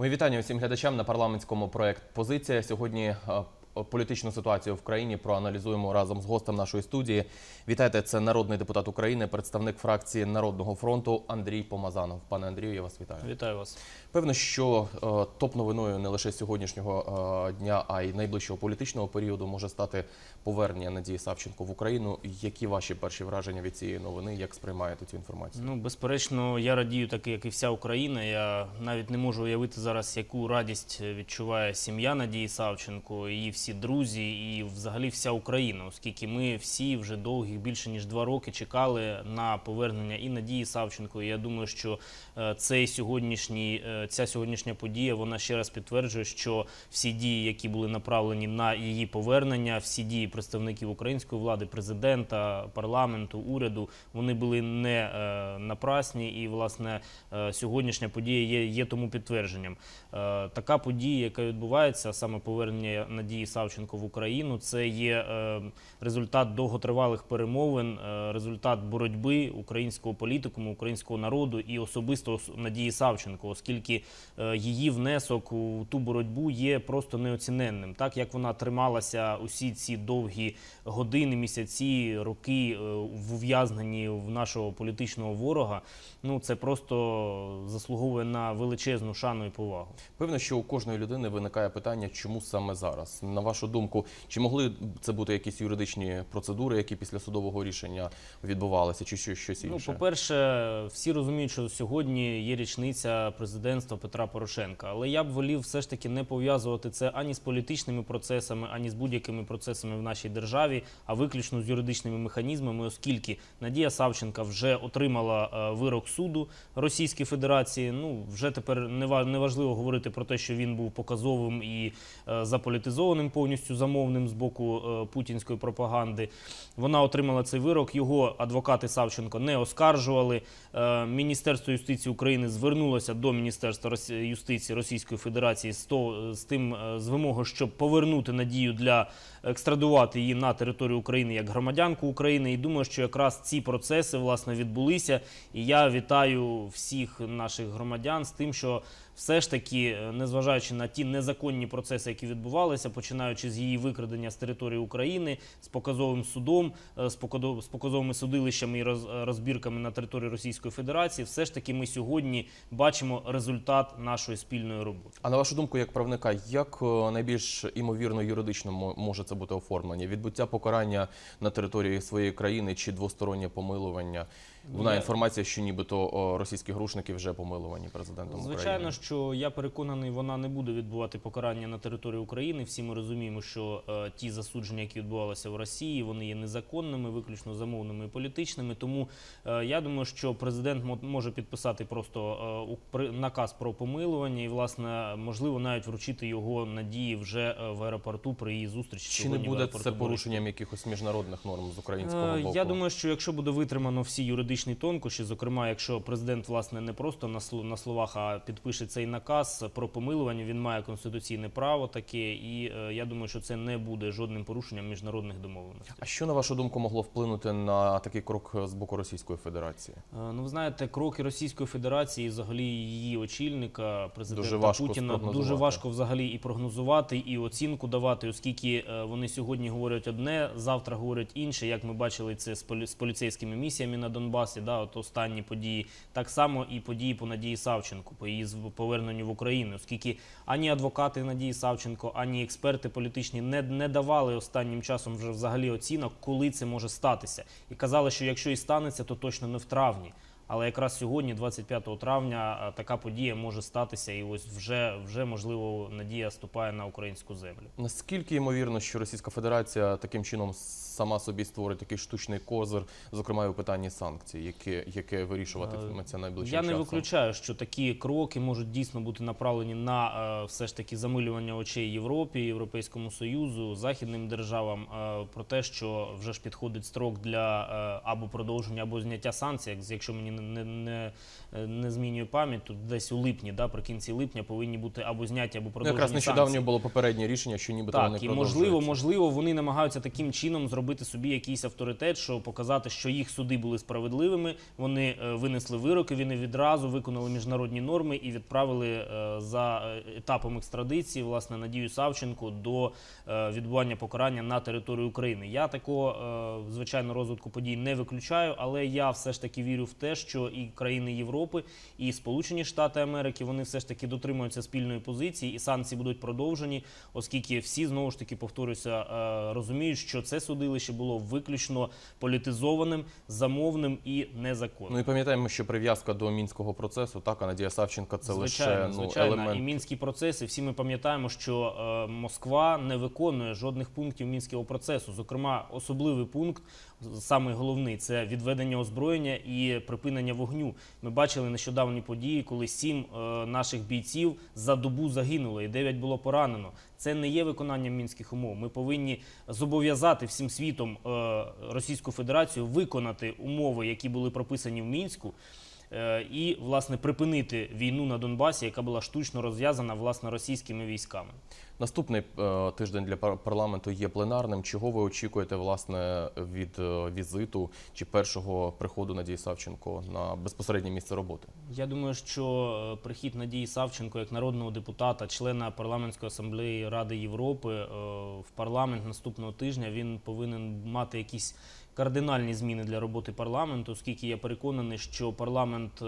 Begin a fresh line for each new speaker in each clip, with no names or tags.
Мої вітання усім глядачам на парламентському проект Позиція. Сьогодні е, політичну ситуацію в країні проаналізуємо разом з гостем нашої студії. Вітайте, це народний депутат України, представник фракції Народного фронту Андрій Помазанов. Пане Андрію, я вас вітаю.
Вітаю вас.
Певно, що е, топ-новиною не лише сьогоднішнього е, дня, а й найближчого політичного періоду може стати повернення Надії Савченко в Україну. Які ваші перші враження від цієї новини? Як сприймаєте цю інформацію?
Ну, безперечно, я радію так, як і вся Україна. Я навіть не можу уявити зараз, яку радість відчуває сім'я Надії Савченко, і всі друзі, і взагалі вся Україна, оскільки ми всі вже довгих більше ніж два роки чекали на повернення і Надії Савченко. І я думаю, що е, цей сьогоднішній, е, ця сьогоднішня подія вона ще раз підтверджує, що всі дії, які були направлені на її повернення, всі дії представників української влади, президента, парламенту, уряду, вони були не е, напрасні. І власне сьогоднішня подія є, є тому підтвердженням. Така подія, яка відбувається, саме повернення Надії Савченко в Україну, це є е, результат довготривалих перемовин, е, результат боротьби українського політикуму, українського народу і особисто Надії Савченко, оскільки е, її внесок у ту боротьбу є просто неоціненним. Так як вона трималася усі ці довгі години, місяці, роки в ув'язненні в нашого політичного ворога, ну це просто заслуговує на величезну шану і повагу.
Певно, що у кожної людини виникає питання, чому саме зараз. На вашу думку, чи могли це бути якісь юридичні процедури, які після судового рішення відбувалися, чи що- щось
Ну, по-перше, всі розуміють, що сьогодні є річниця президентства Петра Порошенка. Але я б волів все ж таки не пов'язувати це ані з політичними процесами, ані з будь-якими процесами в нашій державі, а виключно з юридичними механізмами, оскільки Надія Савченка вже отримала е, вирок суду Російської Федерації. Ну вже тепер не ва- не важливо говорити про те, що він був показовим і е, повністю замовним з боку е, путінської пропаганди. Вона отримала цей вирок. Його адвокати Савченко не оскаржували. Е, Міністерство юстиції України звернулося до Міністерства юстиції Російської Федерації з, то, з тим е, з вимогою, щоб повернути надію для екстрадувати її на територію України як громадянку України. І думаю, що якраз ці процеси власне відбулися. І я вітаю всіх наших громадян з тим, що все ж таки, е, незважаючи на ті незаконні процеси, які відбувалися, починаючи з її викрадення з території України, з показовим судом, е, з показовими судилищами і роз- розбірками на території Російської Федерації, все ж таки ми сьогодні бачимо результат нашої спільної роботи.
А на вашу думку, як правника, як е, найбільш імовірно юридично може це бути оформлення? Відбуття покарання на території своєї країни чи двостороннє помилування? Вона інформація, що нібито російські грушники вже помилувані президентом
Звичайно,
України.
що я переконаний, вона не буде відбувати покарання на території України. Всі ми розуміємо, що е, ті засудження, які відбувалися в Росії, вони є незаконними, виключно замовними і політичними. Тому е, я думаю, що президент мо- може підписати просто е, наказ про помилування і, власне, можливо, навіть вручити його надії вже е, в аеропорту при її зустрічі.
Чи не буде це порушенням якихось міжнародних норм з українського
Е,
боку?
Я думаю, що якщо буде витримано всі юридичні тонкощі, зокрема, якщо президент власне не просто на словах, а підпише цей наказ про помилування, він має конституційне право таке, і е, я думаю, що це не буде жодним порушенням міжнародних домовленостей.
А що на вашу думку могло вплинути на такий крок з боку Російської Федерації?
Е, Ну, ви знаєте, кроки Російської Федерації, взагалі її очільника, президента
Дуже важко
Путіна, дуже важко взагалі і прогнозувати, і оцінку давати, оскільки е, вони сьогодні говорять одне, завтра говорять інше. Як ми бачили це з, полі- з поліцейськими місіями на Донбасі, да, от останні події. Так само і події по Надії Савченко, по її поверненню в Україну, оскільки ані адвокати Надії Савченко, ані експерти політичні не, не давали останнім часом вже взагалі оцінок, коли це може статися. І казали, що якщо і станеться, то точно не в травні. Але якраз сьогодні, 25 травня, така подія може статися, і ось вже, вже можливо надія ступає на українську землю.
Наскільки ймовірно, що Російська Федерація таким чином сама собі створить такий штучний козир, зокрема і у питанні санкцій, яке, яке вирішуватиметься найближчим
Я не
часом?
виключаю, що такі кроки можуть дійсно бути направлені на е, все ж таки замилювання очей Європі, Європейському Союзу, західним державам е, про те, що вже ж підходить строк для е, або продовження, або зняття санкцій, якщо мені не не, не, не, змінює пам'ять, тут десь у липні, да, при кінці липня повинні бути або зняті, або
Ну,
продовжені
якраз нещодавно було попереднє рішення, що нібито вони
Так, і можливо, можливо, вони намагаються таким чином зробити собі якийсь авторитет, що показати, що їх суди були справедливими. Вони е, винесли вироки, вони відразу виконали міжнародні норми і відправили е, за е, етапом екстрадиції власне Надію Савченко до відбування покарання на територію України. Я такого звичайно розвитку подій не виключаю, але я все ж таки вірю в те, що і країни Європи, і Сполучені Штати Америки вони все ж таки дотримуються спільної позиції, і санкції будуть продовжені, оскільки всі знову ж таки повторюся, е, розуміють, що це судилище було виключно політизованим, замовним і незаконним.
Ну і пам'ятаємо, що прив'язка до мінського процесу, так, а Надія Савченко це
звичайно,
лише ну,
звичайно.
елемент.
І мінські процеси. Всі ми пам'ятаємо, що е, Москва не виконує жодних пунктів мінського процесу. Зокрема, особливий пункт, самий головний, це відведення озброєння і припинення вогню. Ми бачили нещодавні події, коли сім е, наших бійців за добу загинули, і дев'ять було поранено. Це не є виконанням мінських умов. Ми повинні зобов'язати всім світом е, Російську Федерацію виконати умови, які були прописані в мінську. Е, і власне припинити війну на Донбасі, яка була штучно розв'язана власне російськими військами.
Наступний е, тиждень для пар- парламенту є пленарним. Чого ви очікуєте власне від е, візиту чи першого приходу Надії Савченко на безпосереднє місце роботи?
Я думаю, що прихід Надії Савченко як народного депутата, члена парламентської асамблеї Ради Європи в парламент наступного тижня він повинен мати якісь кардинальні зміни для роботи парламенту, оскільки я переконаний, що парламент.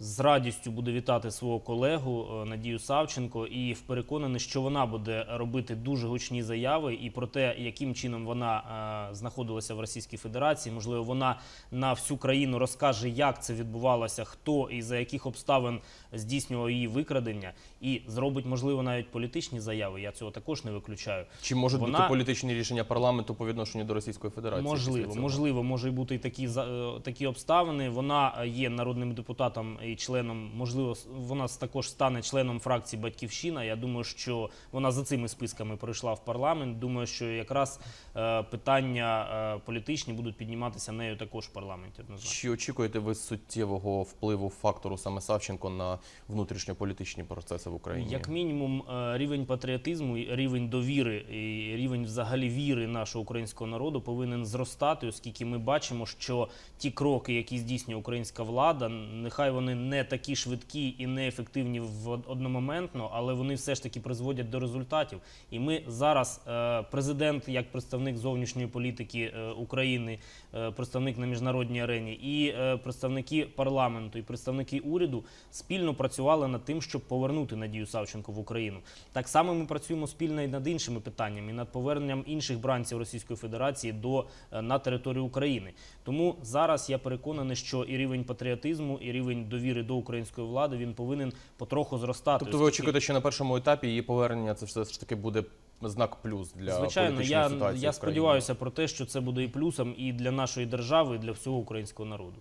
З радістю буде вітати свого колегу е, Надію Савченко і переконаний, що вона буде робити дуже гучні заяви і про те, яким чином вона е, знаходилася в Російській Федерації. Можливо, вона на всю країну розкаже, як це відбувалося, хто і за яких обставин здійснював її викрадення, і зробить, можливо, навіть політичні заяви. Я цього також не виключаю.
Чи можуть
Вона-
бути політичні рішення парламенту по відношенню до Російської Федерації?
Можливо, можливо, може бути і такі е, такі обставини. Вона є народним депутатом і членом. Можливо, вона також стане членом фракції Батьківщина. Я думаю, що вона за цими списками пройшла в парламент. Думаю, що якраз е, питання е, політичні будуть підніматися нею також в парламенті. Однозначно.
Чи очікуєте ви суттєвого впливу фактору саме Савченко на внутрішньополітичні процеси в Україні?
Як мінімум, е, рівень патріотизму, рівень довіри і рівень взагалі віри нашого українського народу повинен зростати, оскільки ми бачимо, що ті кроки, які здійснює українська влада, нехай вони не такі швидкі і не ефективні в одномоментно, але вони все ж таки призводять до результатів. І ми зараз, е, президент, як представник зовнішньої політики е, України, е, представник на міжнародній арені, і представники парламенту, і представники уряду спільно працювали над тим, щоб повернути Надію Савченко в Україну. Так само ми працюємо спільно і над іншими питаннями, і над поверненням інших бранців Російської Федерації до на територію України. Тому зараз я переконаний, що і рівень патріотизму, і рівень довіри до української влади він повинен потроху зростати.
Тобто ви очікуєте, що на першому етапі її повернення це все ж таки буде знак плюс для
Звичайно,
політичної
я,
ситуації
я сподіваюся про те, що це буде і плюсом і для нашої держави, і для всього українського народу.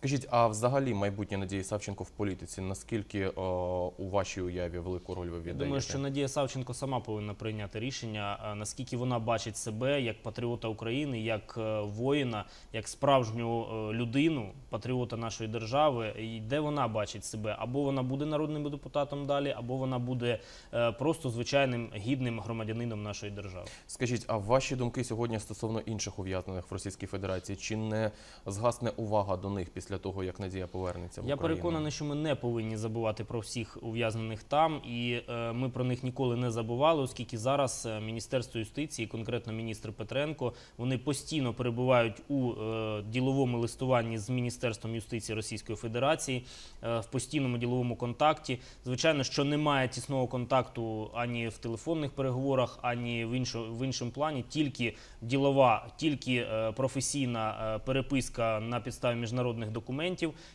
Скажіть, а взагалі майбутнє Надії Савченко в політиці наскільки о, у вашій уяві велику роль ви віддаєте?
Думаю, що Надія Савченко сама повинна прийняти рішення, наскільки вона бачить себе як патріота України, як е, воїна, як справжню е, людину, патріота нашої держави, і де вона бачить себе, або вона буде народним депутатом далі, або вона буде е, просто звичайним гідним громадянином нашої держави.
Скажіть, а ваші думки сьогодні стосовно інших ув'язнених в Російській Федерації? Чи не згасне увага до них після того, як Надія повернеться в
Я переконаний, що ми не повинні забувати про всіх ув'язнених там, і е, ми про них ніколи не забували, оскільки зараз е, Міністерство юстиції, конкретно міністр Петренко, вони постійно перебувають у е, діловому листуванні з Міністерством юстиції Російської Федерації в постійному діловому контакті. Звичайно, що немає тісного контакту ані в телефонних переговорах, ані в іншому в іншому плані, тільки ділова, тільки професійна переписка на підставі міжнародних документів.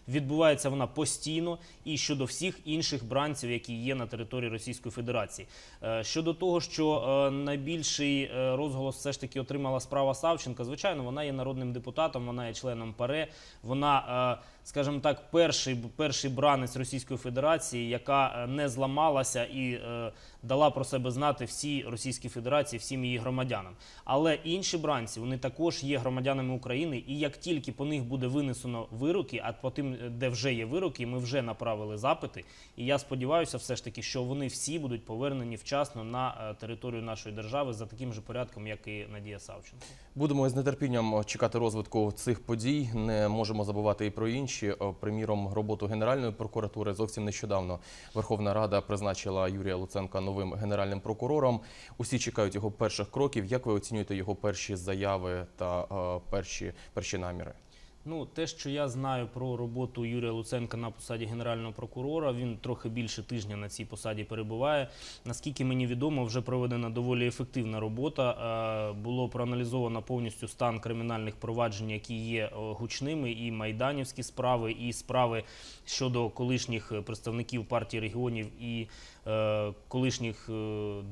Відбувається вона постійно і щодо всіх інших бранців, які є на території Російської Федерації. Е, Щодо того, що е, найбільший е, розголос все ж таки отримала справа Савченка, звичайно, вона є народним депутатом, вона є членом ПАРЕ. Вона скажімо так, перший, перший бранець Російської Федерації, яка е, не зламалася і е, дала про себе знати всій Російській Федерації, всім її громадянам. Але інші бранці вони також є громадянами України, і як тільки по них буде винесено вироки, а по тим, е, де вже є вироки, ми вже направили запити. І я сподіваюся, все ж таки, що вони всі будуть повернені вчасно на е, територію нашої держави за таким же порядком, як і Надія Савченко.
Будемо з нетерпінням чекати розвитку цих подій. Не можемо забувати і про інші. Е, Приміром, роботу Генеральної прокуратури зовсім нещодавно Верховна Рада призначила Юрія Луценка новим генеральним прокурором. Усі чекають його перших кроків. Як ви оцінюєте його перші заяви та е, перші, перші наміри?
Ну, те, що я знаю про роботу Юрія Луценка на посаді генерального прокурора, він трохи більше тижня на цій посаді перебуває. Наскільки мені відомо, вже проведена доволі ефективна робота. Е, Було проаналізовано повністю стан кримінальних проваджень, які є е, гучними, і майданівські справи, і справи щодо колишніх представників партії регіонів і колишніх е,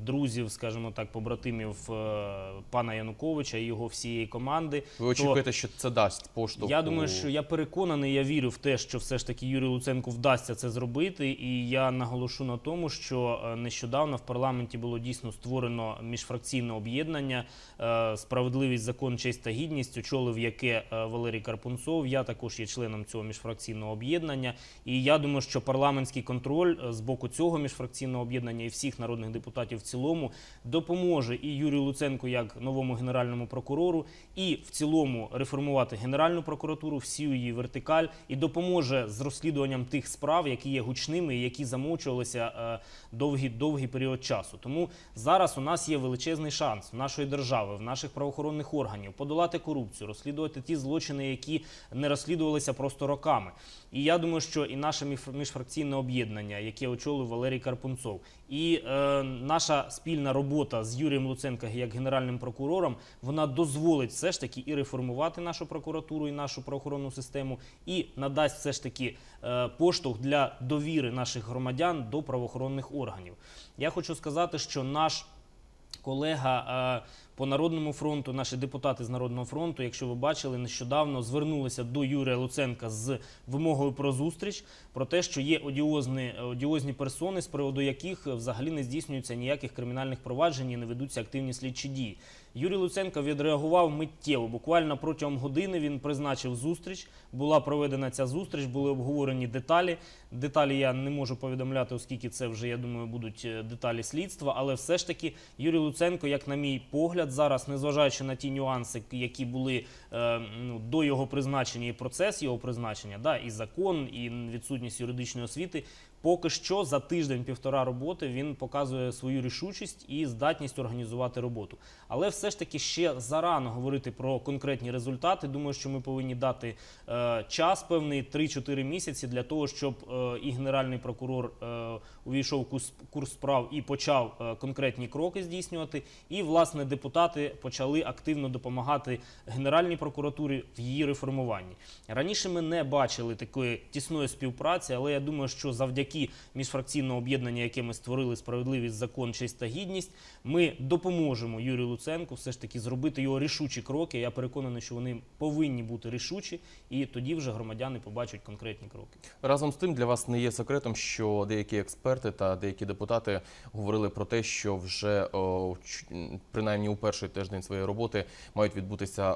друзів, скажімо так, побратимів е, пана Януковича і його всієї команди.
Ви очікуєте, що це дасть поштовх?
Я думаю, що я переконаний, я вірю в те, що все ж таки Юрію Луценку вдасться це зробити. І я наголошу на тому, що е, нещодавно в парламенті було дійсно створено міжфракційне об'єднання е, Справедливість, закон, честь та гідність, очолив яке е, Валерій Карпунцов. Я також є членом цього міжфракційного об'єднання. І я думаю, що парламентський контроль е, з боку цього міжфракційного об'єднання і всіх народних депутатів в цілому допоможе і Юрію Луценку як новому генеральному прокурору, і в цілому реформувати Генеральну прокуратуру, всю її вертикаль, і допоможе з розслідуванням тих справ, які є гучними і які замовчувалися е, довгий, довгий період часу. Тому зараз у нас є величезний шанс в нашої держави, в наших правоохоронних органів подолати корупцію, розслідувати ті злочини, які не розслідувалися просто роками. І я думаю, що і наше між- міжфракційне об'єднання, яке очолив Валерій Карпунцов, і е, наша спільна робота з Юрієм Луценко як генеральним прокурором, вона дозволить все ж таки і реформувати нашу прокуратуру і нашу правоохоронну систему, і надасть все ж таки е, поштовх для довіри наших громадян до правоохоронних органів. Я хочу сказати, що наш колега е, по Народному фронту, наші депутати з Народного фронту, якщо ви бачили, нещодавно звернулися до Юрія Луценка з вимогою про зустріч, про те, що є одіозні, одіозні персони, з приводу яких взагалі не здійснюється ніяких кримінальних проваджень і не ведуться активні слідчі дії. Юрій Луценко відреагував миттєво. Буквально протягом години він призначив зустріч. Була проведена ця зустріч, були обговорені деталі. Деталі я не можу повідомляти, оскільки це вже, я думаю, будуть е, деталі слідства. Але все ж таки Юрій Луценко, як на мій погляд, зараз, незважаючи на ті нюанси, які були е, ну, до його призначення і процес його призначення, да, і закон, і відсутність юридичної освіти. Поки що за тиждень-півтора роботи він показує свою рішучість і здатність організувати роботу. Але все ж таки ще зарано говорити про конкретні результати. Думаю, що ми повинні дати е, час певний 3-4 місяці для того, щоб е, і генеральний прокурор е, увійшов в курс, справ і почав е, конкретні кроки здійснювати. І власне депутати почали активно допомагати Генеральній прокуратурі в її реформуванні. Раніше ми не бачили такої тісної співпраці, але я думаю, що завдяки міжфракційного об'єднання, яке ми створили справедливість, закон, честь та гідність, ми допоможемо Юрію Луценку все ж таки зробити його рішучі кроки. Я переконаний, що вони повинні бути рішучі, і тоді вже громадяни побачать конкретні кроки.
Разом з тим для вас не є секретом, що деякі експерти та деякі депутати говорили про те, що вже принаймні у перший тиждень своєї роботи мають відбутися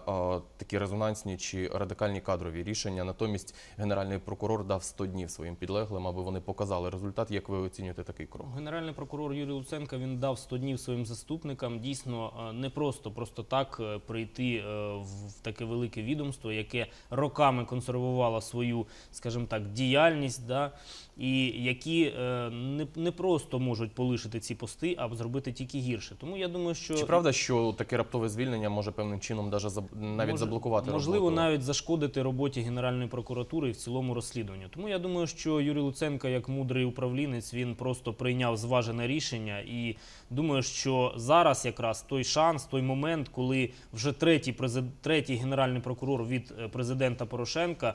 такі резонансні чи радикальні кадрові рішення. Натомість генеральний прокурор дав 100 днів своїм підлеглим, аби вони показали результат. Як ви оцінюєте такий крок?
Генеральний прокурор Юрій Луценко він дав 100 днів своїм заступникам. Дійсно, е, не просто просто так е, прийти е, в таке велике відомство, яке роками консервувало свою, скажімо так, діяльність, да, і які е, не, не просто можуть полишити ці пости, а зробити тільки гірше. Тому я думаю, що
Чи правда, що таке раптове звільнення може певним чином даже навіть
Може-
заблокувати
можливо
роботу?
навіть зашкодити роботі Генеральної прокуратури і в цілому розслідуванню. Тому я думаю, що Юрій Луценко, як мудрий управлінець. Він просто прийняв зважене рішення. І думаю, що зараз якраз той шанс, той момент, коли вже третій третій генеральний прокурор від е, президента Порошенка,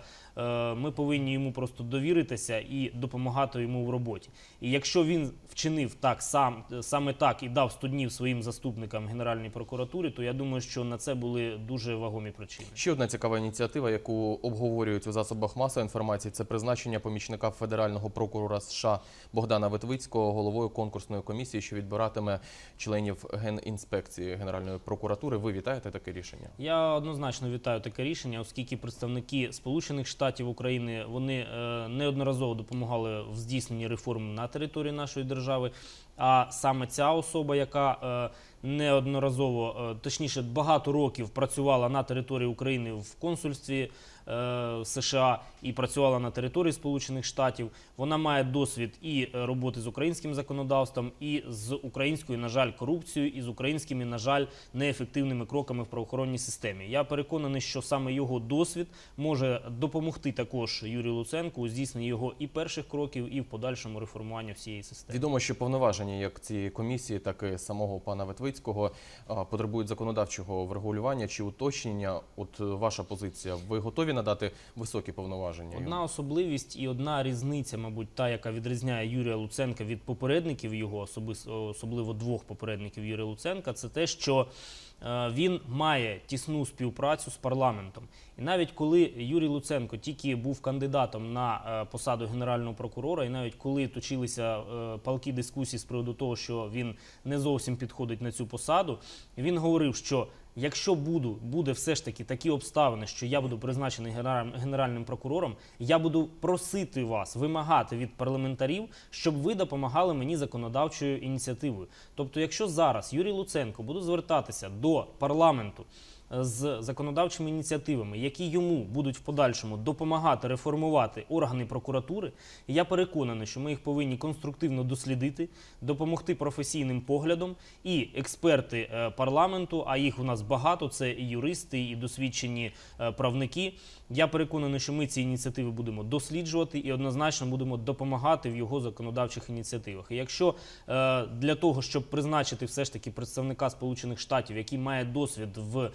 ми повинні йому просто довіритися і допомагати йому в роботі. І якщо він вчинив так сам саме так і дав 100 днів своїм заступникам Генеральній прокуратурі, то я думаю, що на це були дуже вагомі причини.
Ще одна цікава ініціатива, яку обговорюють у засобах масової інформації, це призначення помічника федерального прокурора США Богдана Ветвицького головою конкурсної комісії, що відбиратиме членів генінспекції Генеральної прокуратури. Ви вітаєте таке рішення?
Я однозначно вітаю таке рішення, оскільки представники Сполучених Штатів України вони е, неодноразово допомагали в здійсненні реформ на території нашої держави. А саме ця особа, яка е, неодноразово, е, точніше, багато років працювала на території України в консульстві США і працювала на території Сполучених Штатів. Вона має досвід і е, роботи з українським законодавством, і з українською, на жаль, корупцією, і з українськими, на жаль, неефективними кроками в правоохоронній системі. Я переконаний, що саме його досвід може допомогти також Юрію Луценку у здійсненні його і перших кроків, і в подальшому реформуванню всієї системи.
Відомо, що повноваження як цієї комісії, так і самого пана Ветвицького потребують законодавчого врегулювання чи уточнення. От е, ваша позиція. Ви готові надати високі повноваження?
Одна особливість і одна різниця, мабуть, та, яка відрізняє Юрія Луценка від попередників його, особливо двох попередників Юрія Луценка, це те, що е, він має тісну співпрацю з парламентом. І навіть коли Юрій Луценко тільки був кандидатом на е, посаду генерального прокурора, і навіть коли точилися е, палкі дискусії з приводу того, що він не зовсім підходить на цю посаду, він говорив, що Якщо буду, буде все ж таки такі обставини, що я буду призначений генераль- генеральним прокурором, я буду просити вас, вимагати від парламентарів, щоб ви допомагали мені законодавчою ініціативою. Тобто, якщо зараз Юрій Луценко буде звертатися до парламенту з законодавчими ініціативами, які йому будуть в подальшому допомагати реформувати органи прокуратури, я переконаний, що ми їх повинні конструктивно дослідити, допомогти професійним поглядом і експерти е, парламенту, а їх у нас багато, це і юристи, і досвідчені е, правники. Я переконаний, що ми ці ініціативи будемо досліджувати і однозначно будемо допомагати в його законодавчих ініціативах. І якщо е, для того, щоб призначити все ж таки представника Сполучених Штатів, який має досвід в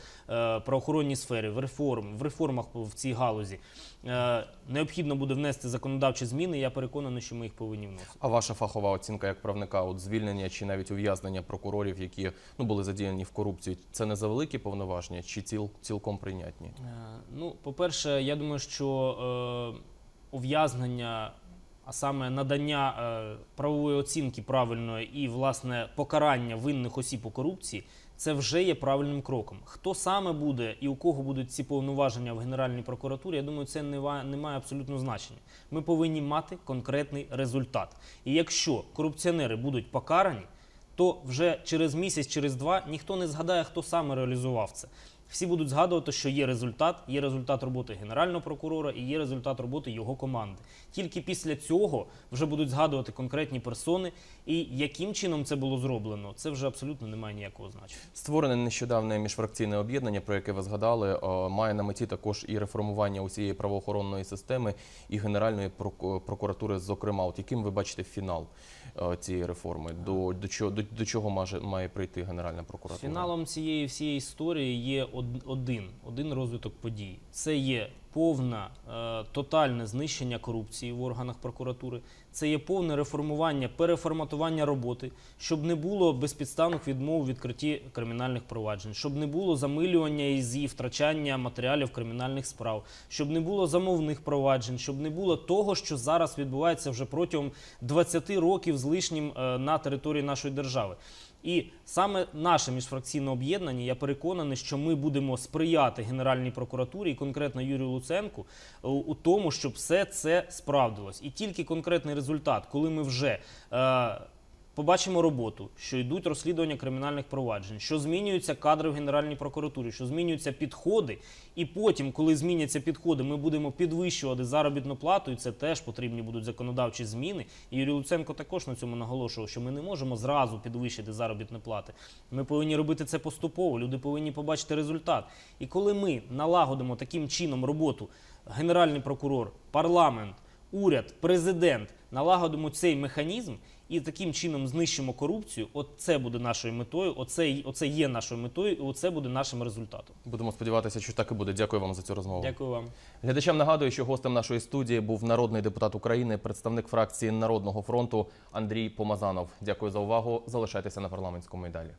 правоохоронній сфері, в реформ, в реформах в цій галузі, е, необхідно буде внести законодавчі зміни. Я переконаний, що ми їх повинні вносити.
А ваша фахова оцінка як правника, от звільнення чи навіть ув'язнення прокурорів, які ну були задіяні в корупції, це не за великі повноваження, чи ціл, цілком прийнятні?
Е, Ну, по-перше, я думаю, що е, ув'язнення, а саме надання е, правової оцінки правильної і власне покарання винних осіб у корупції. Це вже є правильним кроком. Хто саме буде і у кого будуть ці повноваження в Генеральній прокуратурі, я думаю, це не має абсолютно значення. Ми повинні мати конкретний результат. І якщо корупціонери будуть покарані, то вже через місяць, через два ніхто не згадає, хто саме реалізував це. Всі будуть згадувати, що є результат, є результат роботи генерального прокурора і є результат роботи його команди. Тільки після цього вже будуть згадувати конкретні персони, і яким чином це було зроблено, це вже абсолютно не має ніякого значення.
Створене нещодавне міжфракційне об'єднання, про яке ви згадали, е, має на меті також і реформування усієї правоохоронної системи і Генеральної проку- прокуратури. Зокрема, от яким ви бачите фінал е, цієї реформи? До, до, чого, до, до чого має, прийти Генеральна прокуратура?
Фіналом цієї всієї історії є один, один розвиток подій. Це є повне тотальне знищення корупції в органах прокуратури. Це є повне реформування, переформатування роботи, щоб не було безпідставних відмов у відкритті кримінальних проваджень, щоб не було замилювання і зі втрачання матеріалів кримінальних справ, щоб не було замовних проваджень, щоб не було того, що зараз відбувається вже протягом 20 років з лишнім е, на території нашої держави. І саме наше міжфракційне об'єднання, я переконаний, що ми будемо сприяти Генеральній прокуратурі і конкретно Юрію Луценку у, у тому, щоб все це справдилось. І тільки конкретний результат, коли ми вже е, побачимо роботу, що йдуть розслідування кримінальних проваджень, що змінюються кадри в Генеральній прокуратурі, що змінюються підходи, і потім, коли зміняться підходи, ми будемо підвищувати заробітну плату, і це теж потрібні будуть законодавчі зміни. І Юрій Луценко також на цьому наголошував, що ми не можемо зразу підвищити заробітні плати. Ми повинні робити це поступово. Люди повинні побачити результат. І коли ми налагодимо таким чином роботу, генеральний прокурор, парламент, уряд, президент налагодимо цей механізм і таким чином знищимо корупцію. От це буде нашою метою. Оце, оце є нашою метою, і оце буде нашим результатом.
Будемо сподіватися, що так і буде. Дякую вам за цю розмову.
Дякую вам.
Глядачам нагадую, що гостем нашої студії був народний депутат України, представник фракції Народного фронту Андрій Помазанов. Дякую за увагу. Залишайтеся на парламентському і далі.